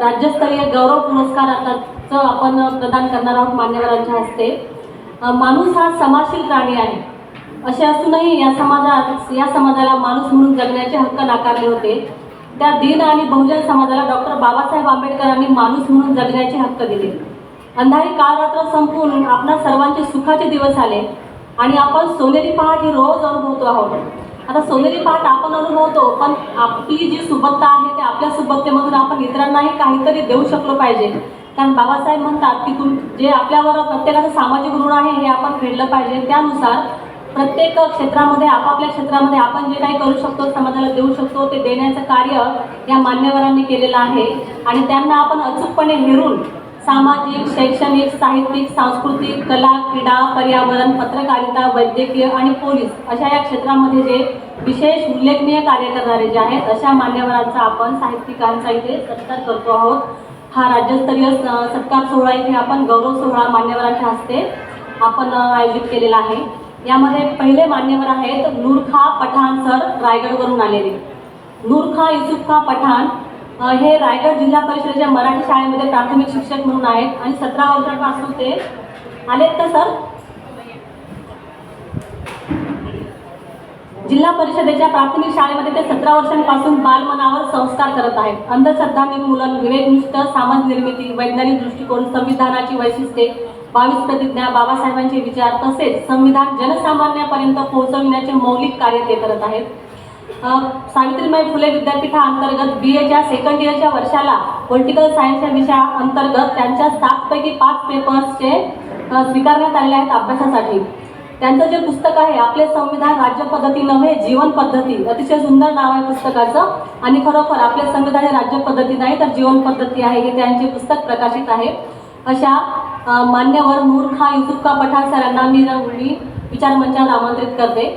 राज्यस्तरीय गौरव पुरस्काराचं आपण प्रदान करणार आहोत मान्यवरांच्या हस्ते. माणूस हा समाजशील प्राणी आहे. असे असूनही या समाजात या समाजाला माणूस म्हणून जगण्याचे हक्क नाकारले होते. त्या दीन आणि बहुजन समाजाला डॉक्टर बाबासाहेब आंबेडकरांनी माणूस म्हणून जगण्याचे हक्क दिले. अंधारी काळ रात्र संपून आपणा सर्वांचे सुखाचे दिवस आले आणि आपण सोनेरी पहाट ही रोज अनुभवतो आहोत. आता सोनेरी पाठ आपण अनुभवतो पण आपली जी सुबत्ता आहे ते आपल्या सुबत्तेमधून आपण इतरांनाही काहीतरी देऊ शकलो पाहिजे. कारण बाबासाहेब म्हणतात की तुम जे आपल्यावर प्रत्येकाचं सामाजिक ऋण आहे हे आपण फेडलं पाहिजे. त्यानुसार प्रत्येक क्षेत्रामध्ये आपापल्या क्षेत्रामध्ये आपण जे काही करू शकतो समाजाला देऊ शकतो ते देण्याचं कार्य या मान्यवरांनी केलेलं आहे. आणि त्यांना आपण अचूकपणे हेरून सामाजिक शैक्षणिक साहित्यिक सांस्कृतिक कला क्रीडा पर्यावरण पत्रकारिता वैद्यकीय आणि पोलीस अशा या क्षेत्रामध्ये जे विशेष उल्लेखनीय कार्य करणारे जे आहेत अशा मान्यवरांचा आपण साहित्यिकांचा इथे सत्कार करतो आहोत. हा राज्यस्तरीय स- सत्कार सोहळा इथे आपण गौरव सोहळा मान्यवरांच्या हस्ते आपण आयोजित केलेला आहे. यामध्ये पहिले मान्यवर आहेत नूरखा पठाण सर रायगडवरून आलेले. नूरखा युसुफ खा पठाण हे रायगड जिल्हा परिषदेच्या मराठी शाळेमध्ये प्राथमिक शिक्षक म्हणून आहेत आणि सतरा वर्षांपासून ते आलेत का सर? जिल्हा परिषदेच्या प्राथमिक शाळेमध्ये ते सतरा वर्षांपासून बालमनावर संस्कार करत आहेत. अंधश्रद्धा निर्मूलन विवेकनिष्ठ समाज निर्मिती वैज्ञानिक दृष्टिकोन संविधानाची वैशिष्ट्ये बावीस प्रतिज्ञा बाबासाहेबांचे विचार तसेच संविधान जनसामान्यापर्यंत पोहोचविण्याचे मौलिक कार्य ते करत आहेत. सावित्रीबाई फुले विद्यापीठाअंतर्गत बी एच्या सेकंड इयरच्या वर्षाला पॉलिटिकल सायन्सच्या विषया विषयाअंतर्गत त्यांच्या सातपैकी पाच पेपर्सचे स्वीकारण्यात आलेले आहेत अभ्यासासाठी. त्यांचं जे पुस्तक आहे आपले संविधान राज्य पद्धती नव्हे जीवन पद्धती. अतिशय सुंदर नाव आहे पुस्तकाचं. आणि खरोखर आपले संविधान हे राज्य पद्धती नाही तर जीवन पद्धती आहे. हे त्यांचे पुस्तक प्रकाशित आहे. अशा मान्यवर नूरखा युसुफका पठाण सरांना मी मी विचारमंचाला आमंत्रित करते.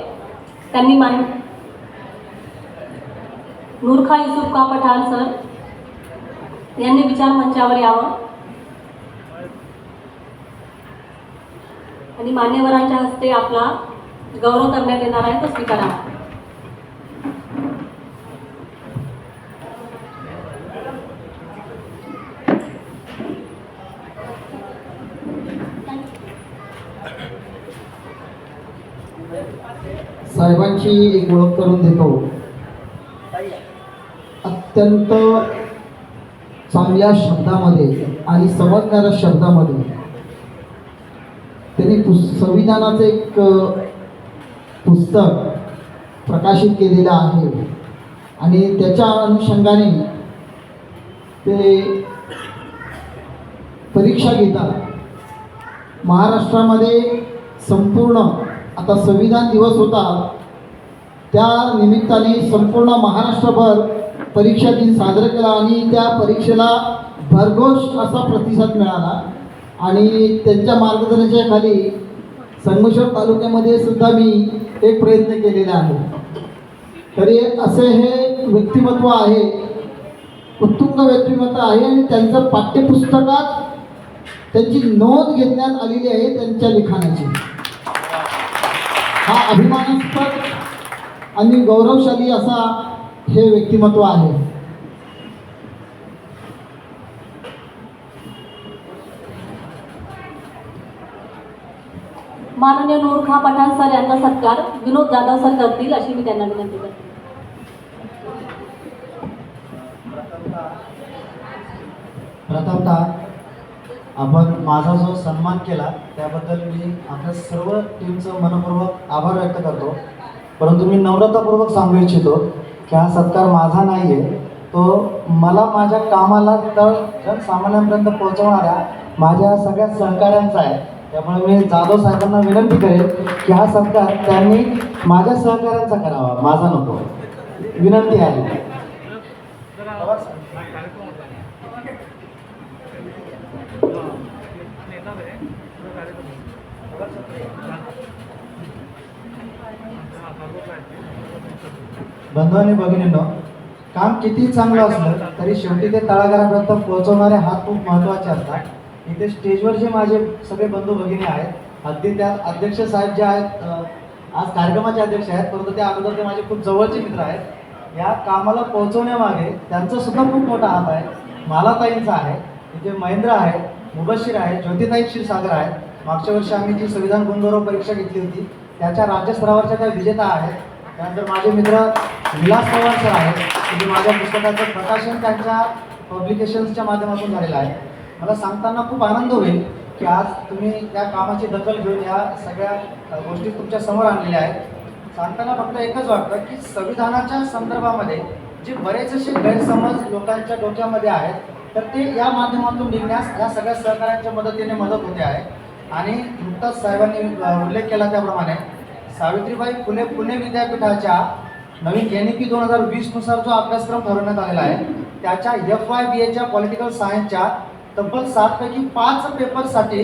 त्यांनी मान नूरखा युसुफका पठाण सर? यांनी विचार मंचावर यावं. आणि मान्यवरांच्या हस्ते आपला गौरव करण्यात येणार आहे तो स्वीकारा. साहेबांची एक ओळख करून देतो. अत्यंत चांगल्या शब्दामध्ये आणि समजणाऱ्या शब्दामध्ये त्यांनी पुस संविधानाचं एक पुस्तक प्रकाशित केलेलं आहे. आणि त्याच्या अनुषंगाने ते परीक्षा घेतात. महाराष्ट्रामध्ये संपूर्ण आता संविधान दिवस होता. त्या निमित्ताने संपूर्ण महाराष्ट्रभर परीक्षा दिन साजरा केला आणि त्या परीक्षेला भरघोष असा प्रतिसाद मिळाला. आणि त्यांच्या मार्गदर्शनाच्या खाली संगमेश्वर तालुक्यामध्ये सुद्धा मी एक प्रयत्न केलेला आहे. तरी असे हे व्यक्तिमत्व आहे उत्तुंग व्यक्तिमत्व आहे आणि त्यांचं पाठ्यपुस्तकात त्यांची नोंद घेण्यात आलेली आहे त्यांच्या लिखाणाची. हा अभिमानास्पद आणि गौरवशाली असा हे व्यक्तिमत्व आहे. माननीय नूरखा पठाण सर यांचा सत्कार विनोद जाधव सर करतील अशी मी त्यांना विनंती करते. प्रथमतः आपण माझा जो सन्मान केला त्याबद्दल मी आपल्या सर्व टीमचं मनपूर्वक आभार व्यक्त करतो. परंतु मी नम्रतापूर्वक सांगू इच्छितो की हा सत्कार माझा नाही आहे तो मला माझ्या कामाला तर जनसामान्यांपर्यंत पोहोचवणाऱ्या माझ्या सगळ्या सहकाऱ्यांचा आहे. त्यामुळे मी जाधव साहेबांना विनंती करेन की हा सत्कार त्यांनी माझ्या सहकाऱ्यांचा करावा. माझा नको. विनंती आहे. बंधू आणि भगिनींनो काम किती चांगलं असलं तरी शेवटी ते तळागाळापर्यंत पोहोचवणारे हात खूप महत्त्वाचे असतात. इथे स्टेजवर जे माझे सगळे बंधू भगिनी आहेत अगदी त्यात अध्यक्ष साहेब जे आहेत आज कार्यक्रमाचे अध्यक्ष आहेत परंतु त्या अगोदर ते माझे खूप जवळचे मित्र आहेत. या कामाला पोहोचवण्यामागे त्यांचा सुद्धा खूप मोठा हात आहे. मालाताईंचा आहे इथे महेंद्र आहे मुबशीर आहे ज्योतिताई क्षीरसागर आहे. मागच्या वर्षी आम्ही जी संविधान गुणगौरव परीक्षा घेतली होती त्याच्या राज्यस्तरावरच्या त्या विजेता आहेत. त्यानंतर माझे मित्र विलास पवार सर आहेत. की जे माझ्या पुस्तकाचं प्रकाशन त्यांच्या पब्लिकेशन्सच्या माध्यमातून झालेलं आहे. मला सांगताना खूप आनंद होईल की आज तुम्ही त्या कामाची दखल घेऊन या सगळ्या गोष्टी तुमच्यासमोर आणलेल्या आहेत. सांगताना फक्त एकच वाटतं की संविधानाच्या संदर्भामध्ये जे बरेच असे गैरसमज लोकांच्या डोक्यामध्ये आहेत तर ते या माध्यमातून निघण्यास या सगळ्या सहकाऱ्यांच्या मदतीने मदत होते आहे. आणि नुकताच साहेबांनी उल्लेख केला त्याप्रमाणे सावित्रीबाई फुले पुणे विद्यापीठाच्या नवीन एन ई पी दोन हजार वीसनुसार जो अभ्यासक्रम ठरवण्यात आलेला आहे त्याच्या एफ वाय बी एच्या पॉलिटिकल सायन्सच्या तब्बल सातपैकी पाच पेपरसाठी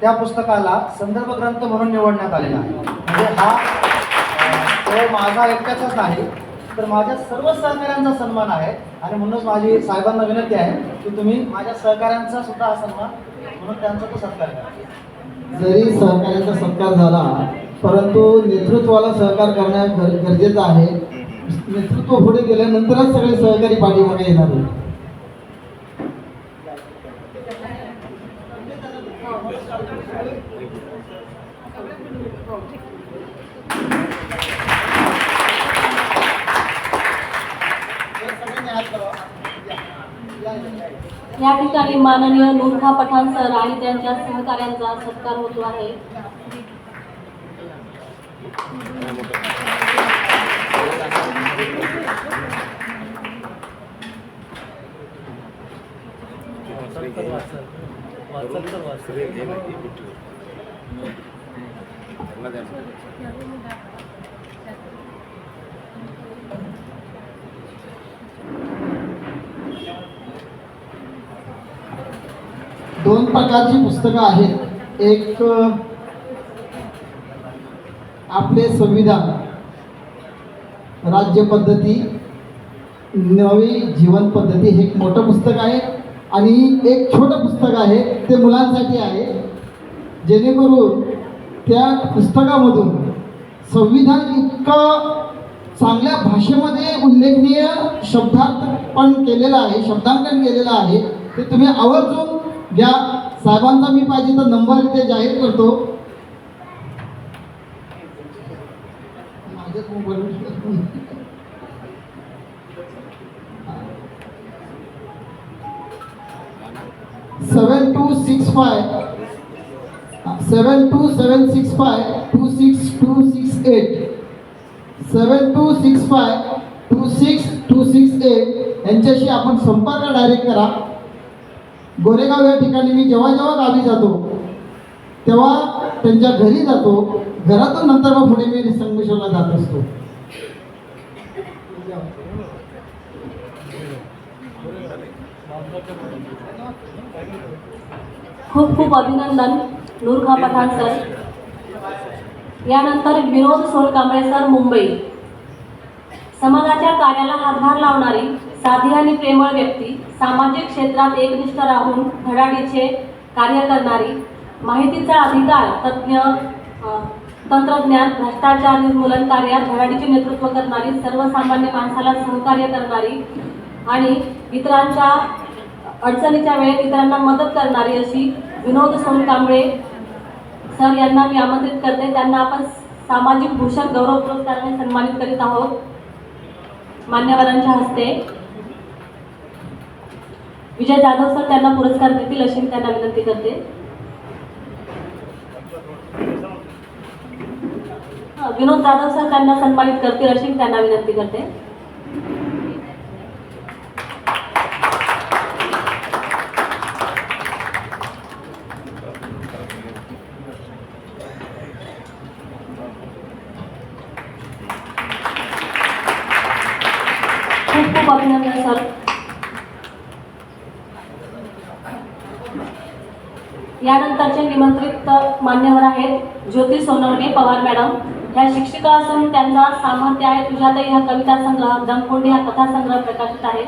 त्या पुस्तकाला संदर्भ ग्रंथ म्हणून निवडण्यात आलेला आहे. म्हणजे हा माझा एकट्याचाच नाही तर माझ्या सर्व सहकाऱ्यांचा सन्मान आहे. आणि म्हणूनच माझी साहेबांना विनंती आहे की तुम्ही माझ्या सहकाऱ्यांचा सुद्धा हा सन्मान म्हणून त्यांचा तो सत्कार करा. जरी सहकाऱ्यांचा सत्कार झाला परंतु नेतृत्वाला सहकार करणं गर गरजेचं आहे. नेतृत्व पुढे गेल्यानंतरच सगळे सहकारी पाठीमागे येणार या ठिकाणी माननीय नूरखा पठाण सर आणि त्यांच्या सहकाऱ्यांचा सत्कार होतो आहे. दोन प्रकारची पुस्तकं आहेत. एक आपले संविधान राज्य पद्धती नवी जीवन पद्धती हे एक मोठं पुस्तक आहे. आणि एक छोटं पुस्तक आहे ते मुलांसाठी आहे. जेणेकरून त्या पुस्तकामधून संविधान इतकं चांगल्या भाषेमध्ये उल्लेखनीय शब्दार्थ पण केलेलं आहे शब्दांकन केलेलं आहे ते तुम्ही आवर्जून घ्या. साहेबांचा मी पाहिजे तर नंबर इथे जाहीर करतो. Seven two six five. Seven two seven six five two six two six eight. Seven two six five two six two six eight. यांच्याशी आपण संपर्क डायरेक्ट करा. गोरेगाव या ठिकाणी मी जेव्हा जेव्हा गावी जातो तेव्हा त्यांच्या घरी जातो. घरातून नंतर मग पुढे मी संगमेश्वरला जात असतो. खूप खूप अभिनंदन नूरखा पठाण सर. यानंतर विनोद सोनकांबळे सर मुंबई. समाजाच्या कार्याला हातभार लावणारी साधी आणि प्रेमळ व्यक्ती सामाजिक क्षेत्रात एकनिष्ठ राहून धडाडीचे कार्य करणारी माहितीचा अधिकार तज्ज्ञ तंत्रज्ञान भ्रष्टाचार निर्मूलन कार्यात धडाडीचे नेतृत्व करणारी सर्वसामान्य माणसाला सहकार्य करणारी आणि इतरांच्या अडचणीच्या वेळेत इतरांना मदत करणारी अशी विनोद सोनकांबळे सर यांना मी आमंत्रित करते. त्यांना आपण सामाजिक भूषण गौरव पुरस्काराने सन्मानित करीत आहोत. मान्यवरांच्या हस्ते. विजय जाधव सर त्यांना पुरस्कार देतील अशी मी त्यांना विनंती करते. विनोद जाधव सर त्यांना सन्मानित करतील अशी मी त्यांना विनंती करते खूप खूप अभिनंदन सर यानंतरचे निमंत्रित मान्यवर आहेत. ज्योती सोनवणे पवार मॅडम. ह्या शिक्षिका असून त्यांचा सामर्थ्य आहे. तुझ्यातही हा कविता संग्रह दमकोंडी हा कथासंग्रह प्रकाशित आहे.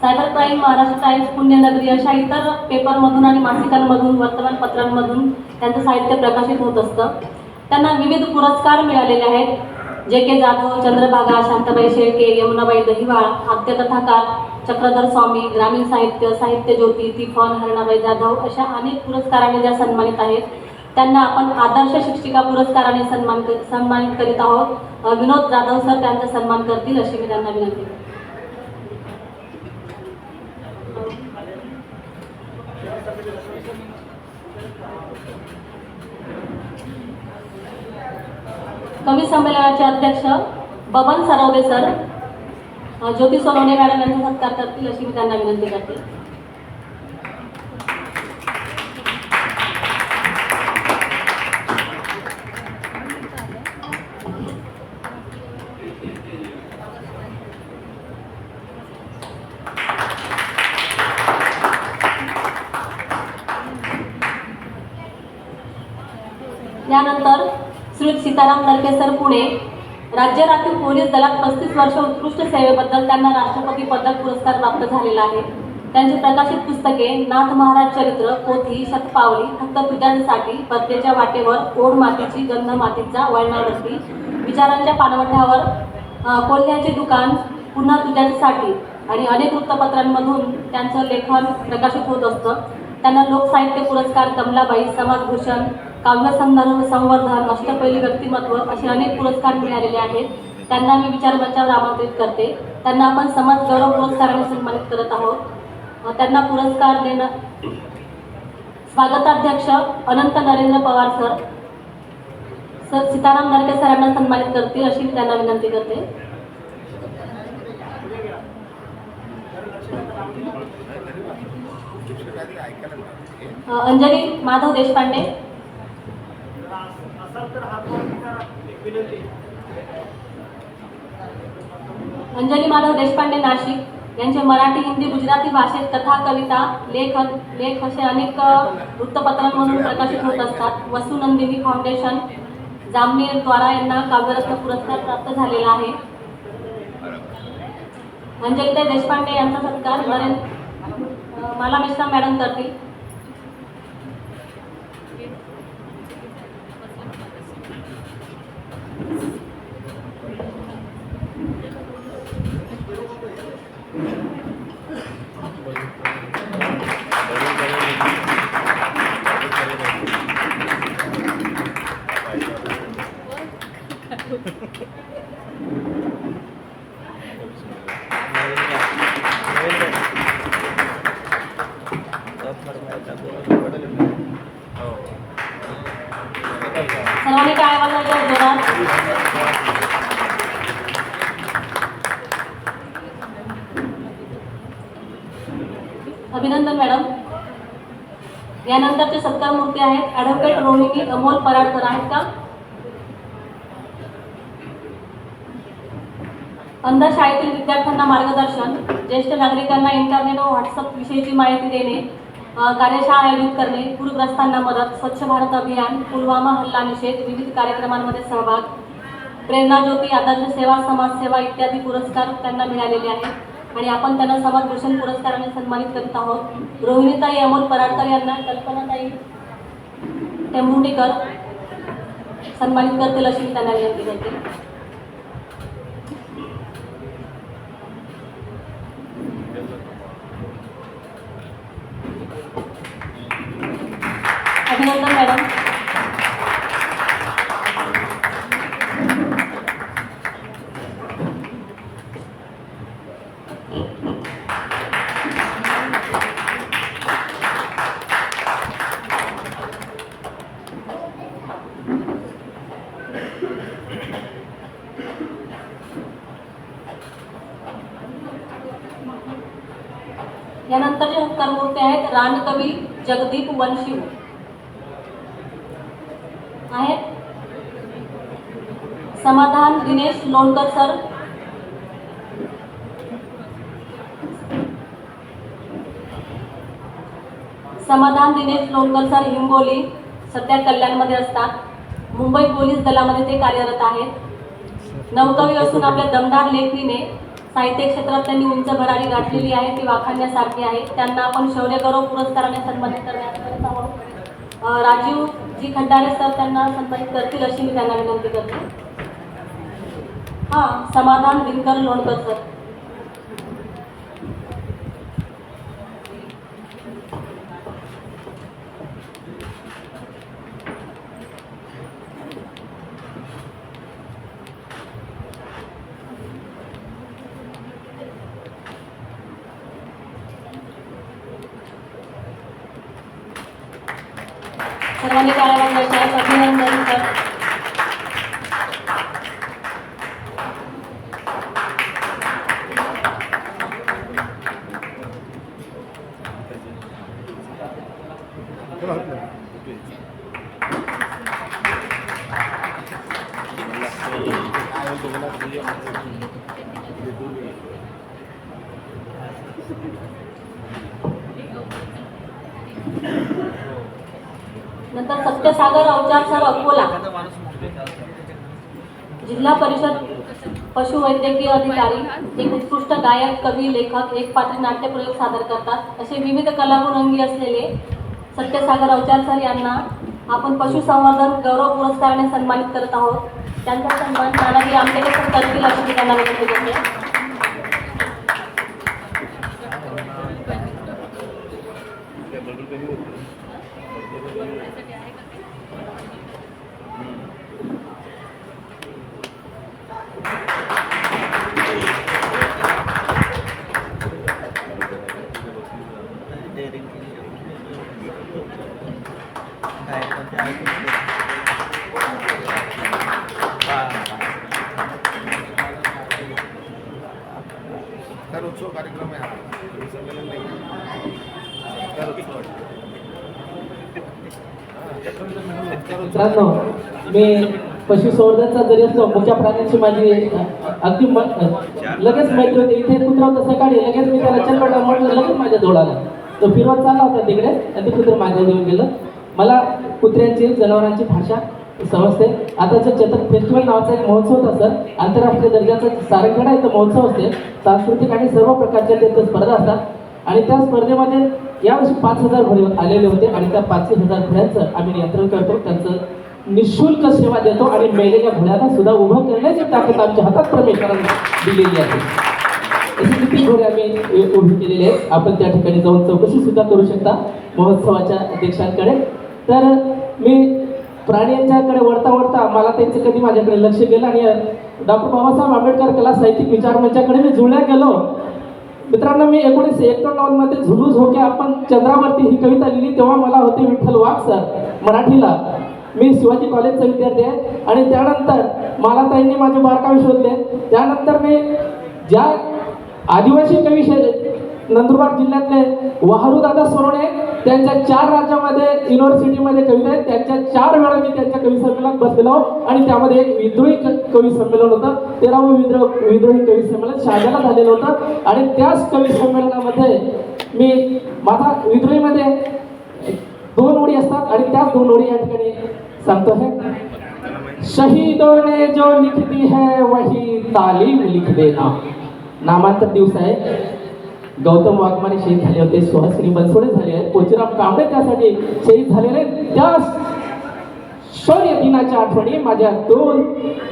Cyber crime Maharashtra Times Punyanagari अशा इतर पेपरमधून आणि मासिकांमधून वर्तमानपत्रांमधून त्यांचं साहित्य प्रकाशित होत असतं. त्यांना विविध पुरस्कार मिळालेले आहेत. जे के जाधव चंद्रभागा शांताबाई शेळके यमुनाबाई दहिवाळ आद्यकथाकार चक्रधर स्वामी ग्रामीण साहित्य साहित्य ज्योती तिफॉन हरणाबाई जाधव अशा अनेक पुरस्काराने ज्या सन्मानित आहेत. त्यांना आपण आदर्श शिक्षिका पुरस्काराने सन्मान सन्मानित करीत आहोत. विनोद जाधव सर त्यांचा सन्मान करतील अशी मी त्यांना विनंती कवी संमेलनाचे अध्यक्ष बबन सरवदे सर ज्योती सोनवणे मॅडम यांचा सत्कार करतील अशी मी त्यांना विनंती करते. सीताराम नरके सर पुणे राज्य राखीव पोलीस दलात पस्तीस वर्ष उत्कृष्ट सेवेबद्दल त्यांना राष्ट्रपती पदक पुरस्कार प्राप्त झालेला आहे. त्यांची प्रकाशित पुस्तके नाथ महाराज चरित्र पोथी शतपावली फक्त तुझ्यासाठी पत्तेच्या वाटेवर ओढ मातीची गंध मातीचा वळणावरती विचारांच्या पानवठ्यावर कोल्ह्याचे दुकान पुन्हा तुझ्यासाठी. आणि अनेक वृत्तपत्रांमधून त्यांचं लेखन प्रकाशित होत असतं. त्यांना लोकसाहित्य पुरस्कार कमलाबाई समाजभूषण काव्य संवर्धन अष्टपैली व्यक्तिमत्व असे अनेक पुरस्कार मिळालेले आहेत. त्यांना मी विचारमंचावर आमंत्रित करते. त्यांना आपण समाज गौरव पुरस्काराने सन्मानित करत आहोत. त्यांना पुरस्कार देणं स्वागताध्यक्ष अनंत नरेंद्र पवार सर. सर सीताराम नरके सरांना सन्मानित करतील अशी मी त्यांना विनंती करते. अंजली माधव देशपांडे. अंजली माधव देशपांडे नाशिक यांचे मराठी हिंदी गुजराती भाषेत कथा कविता लेखन लेख असे अनेक वृत्तपत्रांमधून प्रकाशित होत असतात. वसुनंदिनी फाउंडेशन जामनेर द्वारा यांना काव्यरत्न पुरस्कार प्राप्त झालेला आहे. अंजलिता देशपांडे यांचा सत्कार नरेंद्र माला मिश्रा मॅडम करतील सत्कार मूर्ती आहेत. ॲडव्होकेट रोहिणी अमोल पराडकर आहेत का? अंध शाळेतील विद्यार्थ्यांना मार्गदर्शन. ज्येष्ठ नागरिकांना इंटरनेट व व्हॉट्सअप विषयीची माहिती देणे. कार्यशाळा आयोजित करणे. पूरग्रस्तांना मदत. स्वच्छ भारत अभियान. पुलवामा हल्ला निषेध. विविध कार्यक्रमांमध्ये सहभाग. प्रेरणा ज्योती आदर्श सेवा समाजसेवा इत्यादी पुरस्कार त्यांना मिळालेले आहेत. आणि आपण त्यांना समाजभूषण पुरस्काराने सन्मानित करीत आहोत. रोहिणीताई अमोल पराडकर यांना कल्पनाताई टेंभुर्णीकर सन्मानित करतील अशी त्यांना विनंती करते अभिनंदन मॅडम यानंतरचे सत्कार मूर्ती आहेत रानकवी जगदीप आहेत. समाधान दिनेश लोणकर सर. समाधान दिनेश लोणकर सर हिंगोली सध्या कल्याणमध्ये असतात. मुंबई पोलीस दलामध्ये ते कार्यरत आहेत. नवकवी असून आपल्या दमदार लेखणीने साहित्य क्षेत्रात त्यांनी उंच भरारी गाठलेली आहे ती वाखाणण्यासारखी आहे. त्यांना आपण शौर्य गौरव पुरस्काराने सन्मानित करण्यात आहोत. राजीव जी खंडारे सर त्यांना सन्मानित करतील अशी मी त्यांना विनंती करते. हां समाधान दिनकर लोणकर सर सर्वांनी टाळ्या वाजवायच्या आहेत. अभिनंदन सर नंतर सागर अवचार सर अकोला. जिल्हा परिषद पशुवैद्यकीय अधिकारी एक उत्कृष्ट गायक कवी लेखक एक पात्र नाट्यप्रयोग सादर करतात. असे विविध कलागुणंगी असलेले सत्यसागर अवचार सर यांना आपण पशुसंवर्धन गौरव पुरस्काराने सन्मानित करत आहोत. त्यांचा सन्मान नानाजी आमटेकर सर करतील अशी त्यांना विनंती करते. संवर्धनचा जरी असलो मुख्या प्राण्यांची माझी अगदी म- लगेच मैत्री होते इथे कुत्रा होता सकाळी लगेच मी त्याला चलपटा म्हटलं लगेच माझ्या जवळ आला तो फिरवत चालला होता तिकडे आणि ते कुत्र माझ्या येऊन गेलं. मला कुत्र्यांची जनावरांची भाषा समजते. आता जो चतक फेस्टिवल नावाचा एक महोत्सव होता सर आंतरराष्ट्रीय दर्जाचा सारंगखेडा इथं महोत्सव असते. सांस्कृतिक आणि सर्व प्रकारच्या तिथं स्पर्धा असतात. आणि त्या स्पर्धेमध्ये यावर्षी पाच हजार घोडे आलेले होते आणि त्या पाचशे हजार घोड्यांचं आम्ही नियंत्रण करतो त्यांचं निशुल्क सेवा देतो आणि मेलेल्या घोड्याला सुद्धा उभं करण्याची ताकद आमच्या हातात परमेश्वरांनी दिलेली आहे. असे किती घोडे आम्ही उभे केलेले आहेत. आपण त्या ठिकाणी जाऊन चौकशी सुद्धा करू शकता महोत्सवाच्या अध्यक्षांकडे. तर मी प्राण्यांच्याकडे वळता वळता मला त्यांचं कधी माझ्याकडे लक्ष गेलं आणि डॉक्टर बाबासाहेब आंबेडकर कला साहित्यिक विचार मंचाकडे मी जुळल्या गेलो. मित्रांनो मी एकोणीसशे एकोणनव्वदमध्ये झुलू झोके आपण चंद्रावरती ही कविता लिहिली तेव्हा मला होते विठ्ठल वाघ सर मराठीला. मी शिवाजी कॉलेजचा विद्यार्थी आहे. आणि त्यानंतर मला ताईंनी माझे बारकावे शोधले. त्यानंतर मी ज्या आदिवासी कवी नंदुरबार जिल्ह्यातले वाहरूदादा दादा त्यांच्या चार राज्यामध्ये युनिव्हर्सिटीमध्ये कविता आहेत. त्यांच्या चार वेळा मी त्यांच्या कवी संमेलनात बसलेलो आणि त्यामध्ये एक विद्रोही क- कवी संमेलन होतं. तेरावं विद्रोह विद्रोही कवी संमेलन शहाजाला झालेलं होतं. आणि त्याच कवी संमेलनामध्ये मी माझा विद्रोहीमध्ये दोन ओळी असतात. आणि त्याच दोन ओळी या ठिकाणी सांगतो आहे शहीदों ने जो लिख दी है, वही तालीम लिख देना। नामांतर दिवस आहे। गौतम वाघमारे शहीद झाले होते सुहासिनी बनसोडे झाले आहेत कोचिराम कांबळे त्यासाठी शहीद झालेले त्या शौर्य दिनाच्या आठवणी माझ्या दोन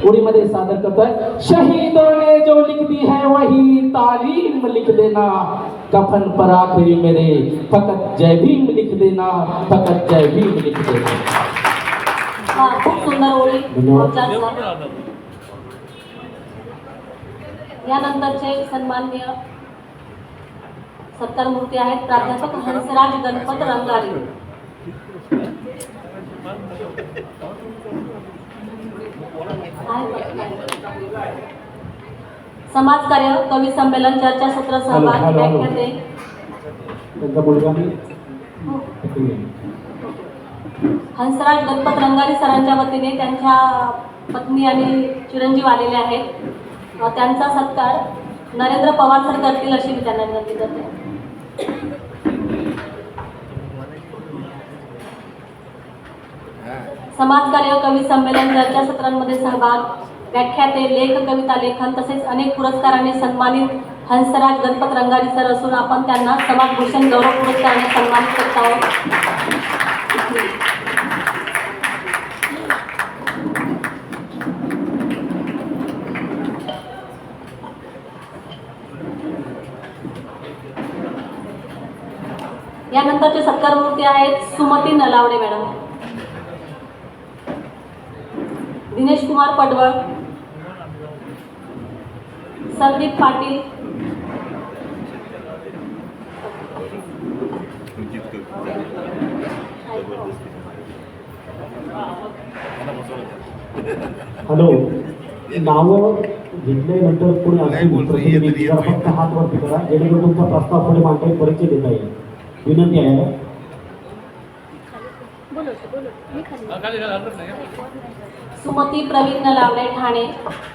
ओळीमध्ये सादर करतोय. शहीदों ने जो लिख दी है, वही तालीम लिख देना। कफन पर आखिरी मेरे, फकत जय भीम लिख देना। फकत जय भीम लिख देना। हा खूप सुंदर ओळी. यानंतरचे सन्मान्य सत्कार मूर्ती आहेत प्राध्यापक हंसराज गणपत रंगारी. समाजकार्य कवी संमेलन चर्चा सत्र सहभाग. व्याख्याते हंसराज गणपत रंगारी सरांच्या वतीने त्यांच्या पत्नी आणि चिरंजीव आलेले आहेत. त्यांचा सत्कार नरेंद्र पवार सर करतील अशी मी त्यांना विनंती करते. समाजकार्य कवी संमेलन चर्चा सत्रांमध्ये सहभाग व्याख्याते लेख कविता लेखन तसेच अनेक पुरस्काराने सन्मानित हंसराज गणपत रंगारी सर असून आपण त्यांना समाजभूषण गौरव पुरस्काराने सन्मानित करत आहोत. यानंतरचे सत्कार मूर्ती आहेत सुमती नलावडे मॅडम. दिनेश कुमार पडवळ. संदीप पाटील. हॅलो. नावं घेतल्यानंतर नाही. फक्त हात वरती करा जेणेकरून तुमचा प्रस्ताव पुढे मांडता परिचय देता येईल. विनंती आहे सुमती प्रवीण नलावडे ठाणे.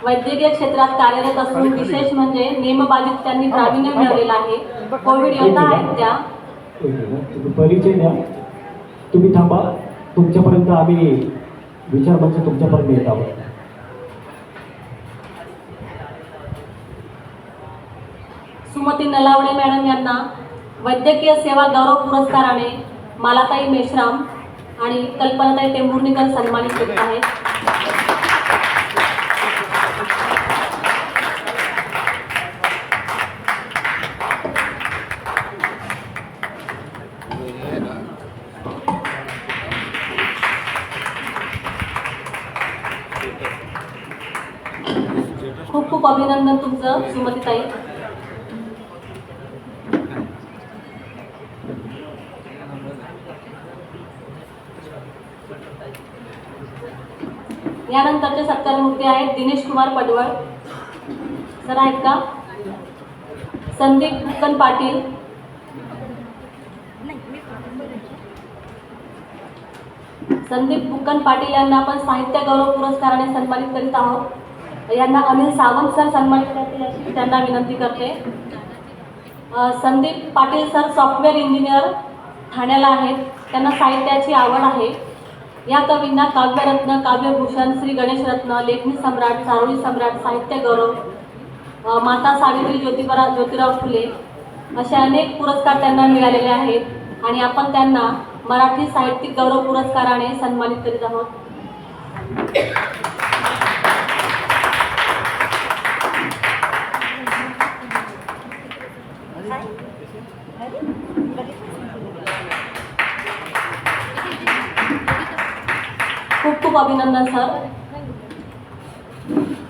वैद्यकीय क्षेत्रात कार्यरत असून विशेष म्हणजे नेमबाजीत त्यांनी प्रावीण्य मिळवलेलं आहे. कोविड योद्धा आहेत त्या. परिचय द्या. तुम्ही थांबा. तुमच्यापर्यंत आम्ही विचार म्हणजे तुमच्यापर्यंत येत आहोत. सुमती नलावडे मॅडम यांना वैद्यकीय सेवा गौरव पुरस्काराने मालाताई मेश्राम आणि कल्पनाताई टेंभुर्णीकर सन्मानित होत आहेत. खूप खूप अभिनंदन तुमचं सुमतीताई यानंतरचे सत्कार आहेत दिनेश कुमार पडवळ. सर आहेत का संदीप भूकन पाटील. संदीप बुक्कन पाटील यांना आपण साहित्य गौरव पुरस्काराने सन्मानित करीत आहोत. यांना अनिल सावंत सर सन्मानित करतील अशी त्यांना विनंती करते. Sandeep Patil sir software engineer ठाण्याला आहेत. त्यांना साहित्याची आवड आहे. या कवींना काव्यरत्न काव्यभूषण श्री गणेशरत्न लेखनी सम्राट सारोळी सम्राट साहित्य गौरव माता सावित्री ज्योतिबा ज्योतिराव फुले असे अनेक पुरस्कार त्यांना मिळालेले आहेत आणि आपण त्यांना मराठी साहित्यिक गौरव पुरस्काराने सन्मानित करीत आहोत. खूप अभिनंदन सर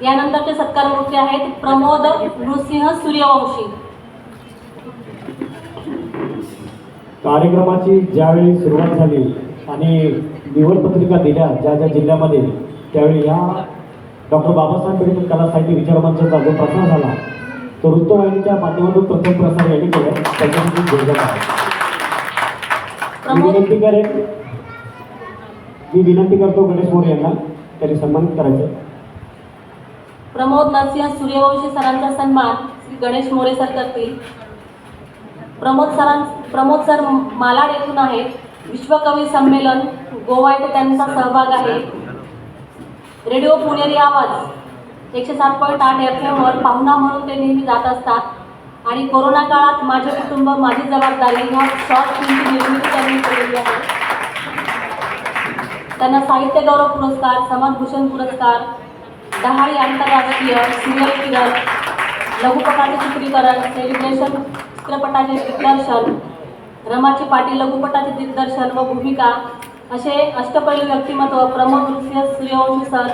यानंतरचे सत्कार मूर्ती आहेत प्रमोद नृसिंह सूर्यवंशी. कार्यक्रमाची ज्यावेळी सुरुवात झाली आणि निवड पत्रिका दिल्या ज्या ज्या जिल्ह्यामध्ये त्यावेळी या डॉक्टर बाबासाहेब आंबेडकर कला साहित्य विचार मंचाचा जो प्रसार झाला तो वृत्तवाहिनीच्या माध्यमातून प्रथम प्रसार यांनी केला आहे. विनंती करेन मी विनंती करतो गणेश मोरे यांना त्यांनी सन्मानित करायचं. प्रमोद नरसिंह सूर्यवंशी सरांचा सन्मान श्री गणेश मोरे सर करतील. प्रमोद सरां प्रमोद सर मालाड येथून आहेत. विश्वकवी संमेलन गोवा येथे त्यांचा सहभाग आहे. रेडिओ पुणेरी आवाज एकशे सात पॉईंट आठ एफ एमवर पाहुणा म्हणून ते नेहमी जात असतात. आणि कोरोना काळात माझे कुटुंब माझी जबाबदारी ह्या शॉर्ट फिल्मची निर्मिती त्यांनी केलेली आहे. त्यांना साहित्य गौरव पुरस्कार समाजभूषण पुरस्कार दहावी आंतरराष्ट्रीय सिरियल किरण लघुपटाचे चित्रीकरण सेलिब्रेशन चित्रपटाचे दिग्दर्शन रमाची पाटील लघुपटाचे दिग्दर्शन व भूमिका असे अष्टपैलू व्यक्तिमत्व प्रमोद नृसिंह सूर्यवंशी सर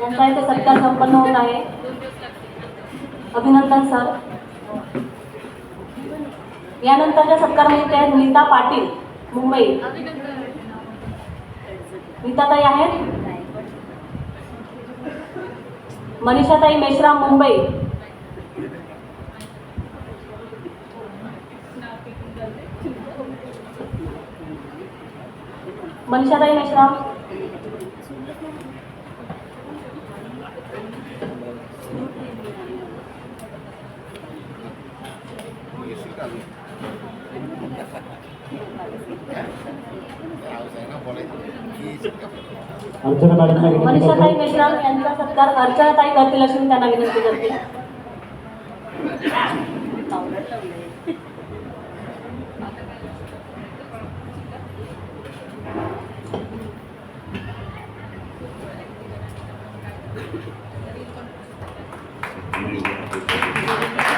यांचा इथे सत्कार संपन्न होत आहे. अभिनंदन सर. यानंतरच्या सत्कारमध्ये म्हणजे आहेत नीता पाटील मुंबई. नीताताई आहेत? मनीषाताई मेश्राम मुंबई. मनीषाताई मेश्राम येशील का अजून? नाव सांग ना, बोलायचं. येशील का? अर्चना मॅडमला विनंती मनीषाताई करतो मेश्राम यांचा सत्कार अर्चनाताई करतील अशी त्यांना विनंती करते.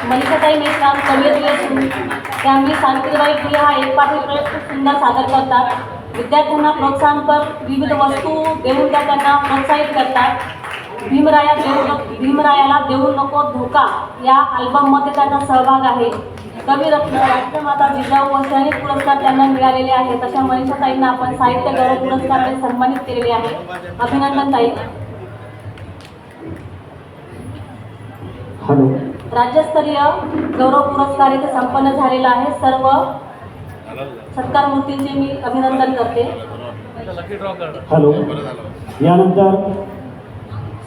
मनीषाताई मेश्राम कवयित्री असून त्या मी सावित्रीबाई हा एक पाठी प्रयोग खूप सुंदर सादर करतात. विद्यार्थ्यांना प्रोत्साहनपर विविध वस्तू देऊन त्या त्यांना प्रोत्साहित करतात. भीमराया देऊ भीमरायाला देऊ नको धोका. या अल्बममध्ये त्यांचा सहभाग आहे. कविरत्न राष्ट्रमाता जिजाऊ असे अनेक पुरस्कार त्यांना मिळालेले आहेत. अशा मनीषाताईंना आपण साहित्य गौरव पुरस्काराने सन्मानित केलेले आहे. अभिनंदन ताई. राज्यस्तरीय गौरव पुरस्कार इथे संपन्न झालेला आहे. सर्व सत्कार मूर्तींचे मी अभिनंदन करते. हॅलो. यानंतर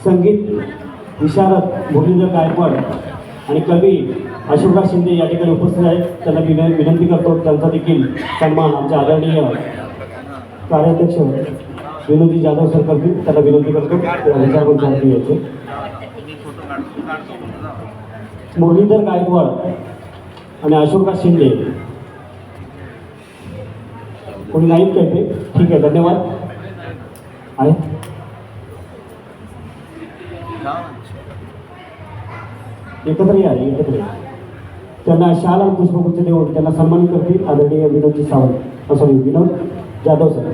संगीत विशारद भूमिंदर गायकवाड आणि कवी अशोकराज शिंदे या ठिकाणी उपस्थित आहेत. त्यांना विन विनंती करतो त्यांचा देखील सन्मान आमच्या आदरणीय कार्याध्यक्ष विनोदी जाधव सर करतील त्यांना विनंती करतो. विचारमंचावरती यायचे मुरलीधर गायकवाड आणि अशोकराज शिंदे कोणी नाहीत काय ते ठीक आहे धन्यवाद. आणि? एकत्र या एकत्र या. त्यांना शाल आणि पुष्पगुच्छ देऊन त्यांना सन्मान करतील आदरणीय विनोदजी सावंत सॉरी विनोद जाधव सर.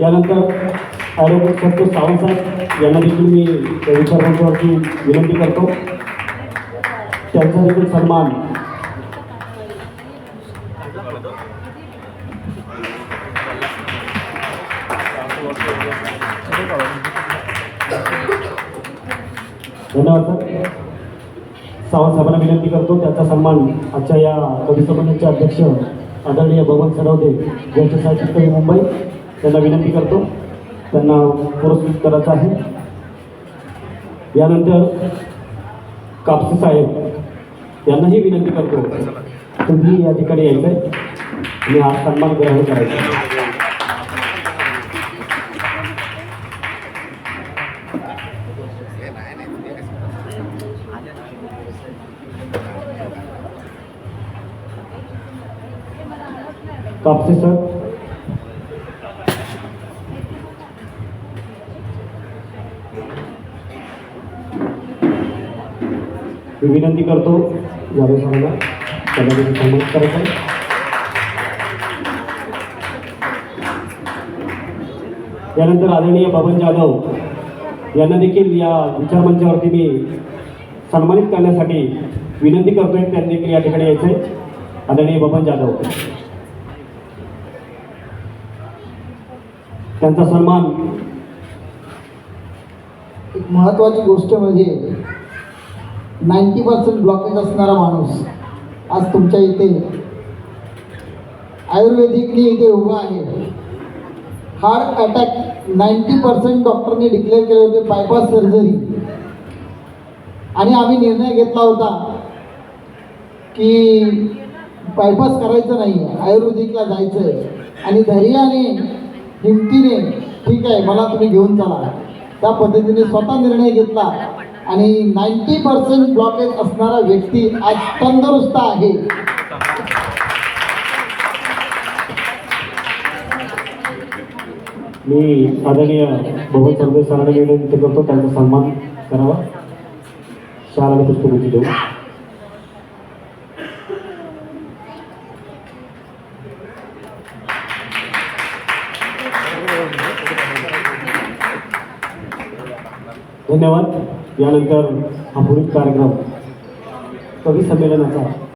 यानंतर ॲडव्होकेट संतोष सावंत साहेब यांना देखील मी विचारमंचावरती विनंती करतो. त्यांचा देखील सन्मान. धन्यवाद सर. सावंतसाहेबांना विनंती करतो त्यांचा सन्मान आजच्या या कवी संमेलनाचे अध्यक्ष आदरणीय भगवंत सरवदे ज्येष्ठ कवी मुंबई. त्यांना विनंती करतो. त्यांना पुरस्कृत करायचा आहे. यानंतर कापसे साहेब यांनाही विनंती करतो तुम्ही या ठिकाणी यायचं आहे आणि हा सन्मान ग्रहण करायचा कापसे सर मी विनंती करतो जाधव सरांना त्यांना देखील सन्मानित करायचं आहे. यानंतर आदरणीय बबन जाधव यांना देखील या विचारमंचावरती मी सन्मानित करण्यासाठी विनंती करतोय. त्यांनी देखील या ठिकाणी यायचं आहे. आदरणीय बबन जाधव. त्यांचा सन्मान एक महत्त्वाची गोष्ट म्हणजे नाईंटी पर्सेंट ब्लॉकेज असणारा माणूस आज तुमच्या इथे आयुर्वेदिकने इथे उभा आहे. हार्ट अटॅक नाईंटी पर्सेंट डॉक्टरने डिक्लेअर केले होते बायपास सर्जरी आणि आम्ही निर्णय घेतला होता की बायपास करायचं नाही आयुर्वेदिकला जायचं आहे आणि धैर्याने हिमतीने ठीक आहे मला तुम्ही घेऊन चला. त्या पद्धतीने स्वतः निर्णय घेतला. आणि नाईंटी पर्सेंट ब्लॉकेज असणारा व्यक्ती आज तंदुरुस्त आहे. मी आदरणीय भगवत सरदेव सरांना विनंती करतो त्यांचा सन्मान करावा. शाळा आणि देऊ. धन्यवाद. यानंतर हा पुढील कार्यक्रम कवी संमेलनाचा